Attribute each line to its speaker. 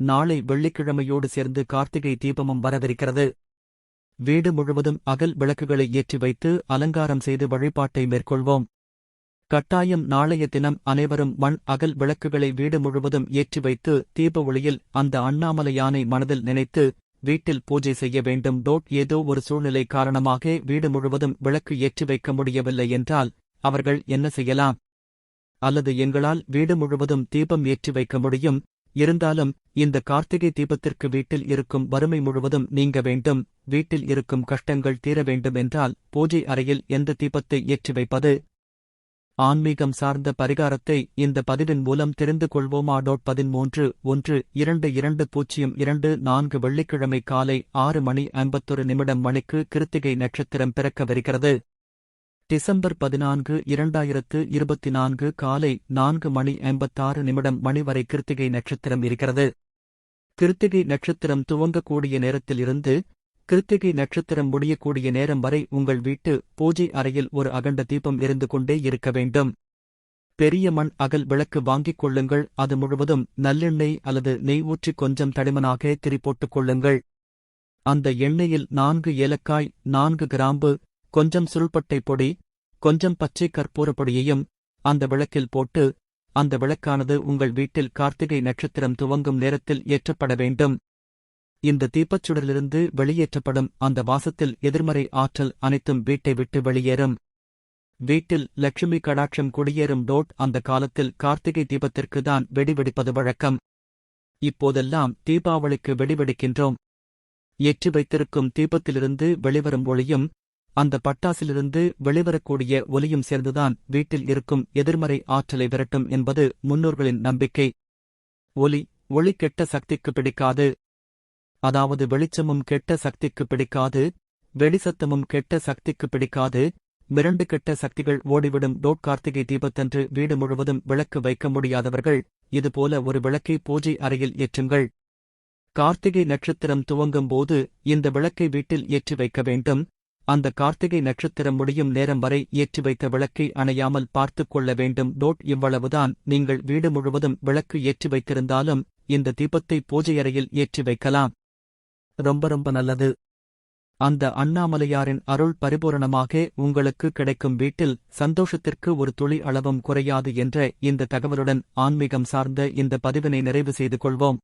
Speaker 1: நாளை வெள்ளிக்கிழமையோடு சேர்ந்து கார்த்திகை தீபமும் வரவிருக்கிறது. வீடு முழுவதும் அகல் விளக்குகளை ஏற்றி வைத்து அலங்காரம் செய்து வழிபாட்டை மேற்கொள்வோம். கட்டாயம் நாளைய தினம் அனைவரும் மண் அகல் விளக்குகளை வீடு முழுவதும் ஏற்றி வைத்து தீப ஒளியில் அந்த அண்ணாமலையானை மனதில் நினைத்து வீட்டில் பூஜை செய்ய வேண்டும். டோட் ஏதோ ஒரு சூழ்நிலை காரணமாக வீடு முழுவதும் விளக்கு ஏற்றி வைக்க முடியவில்லை என்றால் அவர்கள் என்ன செய்யலாம்? அல்லது எங்களால் வீடு முழுவதும் தீபம் ஏற்றி வைக்க முடியும்? இருந்தாலும் இந்த கார்த்திகை தீபத்திற்கு வீட்டில் இருக்கும் வறுமை முழுவதும் நீங்க வேண்டும் வீட்டில் இருக்கும் கஷ்டங்கள் தீர வேண்டும் என்றால் பூஜை அறையில் எந்த தீபத்தை ஏற்றி வைப்பது? ஆன்மீகம் சார்ந்த பரிகாரத்தை இந்த பதிவின் மூலம் தெரிந்து கொள்வோமா? டோட் பதிமூன்று ஒன்று இரண்டு இரண்டு பூஜ்ஜியம் இரண்டு நான்கு வெள்ளிக்கிழமை காலை ஆறு மணி ஐம்பத்தொரு நிமிடம் மணிக்கு கிருத்திகை நட்சத்திரம் பிறக்கவிருக்கிறது. டிசம்பர் பதினான்கு இரண்டாயிரத்து இருபத்தி நான்கு காலை நான்கு மணி ஐம்பத்தாறு நிமிடம் மணி வரை கிருத்திகை நட்சத்திரம் இருக்கிறது. கிருத்திகை நட்சத்திரம் துவங்கக்கூடிய நேரத்தில் இருந்து கிருத்திகை நட்சத்திரம் முடியக்கூடிய நேரம் வரை உங்கள் வீட்டு பூஜை அறையில் ஒரு அகண்ட தீபம் எரிந்து கொண்டே இருக்க வேண்டும். பெரிய மண் அகல் விளக்கு வாங்கிக் கொள்ளுங்கள். அது முழுவதும் நல்லெண்ணெய் அல்லது நெய் ஊற்றி கொஞ்சம் தடிமனாக திரி போட்டுக் கொள்ளுங்கள். அந்த எண்ணெயில் நான்கு ஏலக்காய் நான்கு கிராம்பு கொஞ்சம் சுருள்பட்டை பொடி கொஞ்சம் பச்சை கற்பூரப்பொடியையும் அந்த விளக்கில் போட்டு அந்த விளக்கானது உங்கள் வீட்டில் கார்த்திகை நட்சத்திரம் துவங்கும் நேரத்தில் ஏற்றப்பட வேண்டும். இந்த தீப்பச்சுடரிலிருந்து வெளியேற்றப்படும் அந்த வாசத்தில் எதிர்மறை ஆற்றல் அனைத்தும் வீட்டை விட்டு வெளியேறும். வீட்டில் லட்சுமி கடாட்சம் குடியேறும் டோட் அந்த காலத்தில் கார்த்திகை தீபத்திற்கு தான் வெடிவெடிப்பது வழக்கம். இப்போதெல்லாம் தீபாவளிக்கு வெடிவெடிக்கின்றோம். ஏற்றி வைத்திருக்கும் தீபத்திலிருந்து வெளிவரும் ஒளியும் அந்த பட்டாசிலிருந்து வெளிவரக்கூடிய ஒலியும் சேர்ந்துதான் வீட்டில் இருக்கும் எதிர்மறை ஆற்றலை விரட்டும் என்பது முன்னோர்களின் நம்பிக்கை. ஒலி ஒளி கெட்ட சக்திக்கு பிடிக்காது. அதாவது வெளிச்சமும் கெட்ட சக்திக்கு பிடிக்காது. வெளிசத்தமும் கெட்ட சக்திக்கு பிடிக்காது. மிரண்டு கெட்ட சக்திகள் ஓடிவிடும் டோட் கார்த்திகை தீபத்தன்று வீடு முழுவதும் விளக்கு வைக்க முடியாதவர்கள் இதுபோல ஒரு விளக்கை பூஜை அறையில் ஏற்றுங்கள். கார்த்திகை நட்சத்திரம் துவங்கும் போது இந்த விளக்கை வீட்டில் ஏற்றி வைக்க வேண்டும். அந்த கார்த்திகை நட்சத்திரம் முடியும் நேரம் வரை ஏற்றி வைத்த விளக்கை அணையாமல் பார்த்துக் கொள்ள வேண்டும். டோட் இவ்வளவுதான். நீங்கள் வீடு முழுவதும் விளக்கு ஏற்றி வைத்திருந்தாலும் இந்த தீபத்தை பூஜையறையில் ஏற்றி வைக்கலாம். ரொம்ப ரொம்ப நல்லது. அந்த அண்ணாமலையாரின் அருள் பரிபூரணமாக உங்களுக்கு கிடைக்கும் வீட்டில் சந்தோஷத்திற்கு ஒரு துளி அளவும் குறையாது என்ற இந்த தகவலுடன் ஆன்மீகம் சார்ந்த இந்த பதிவினை நிறைவு செய்து கொள்வோம்.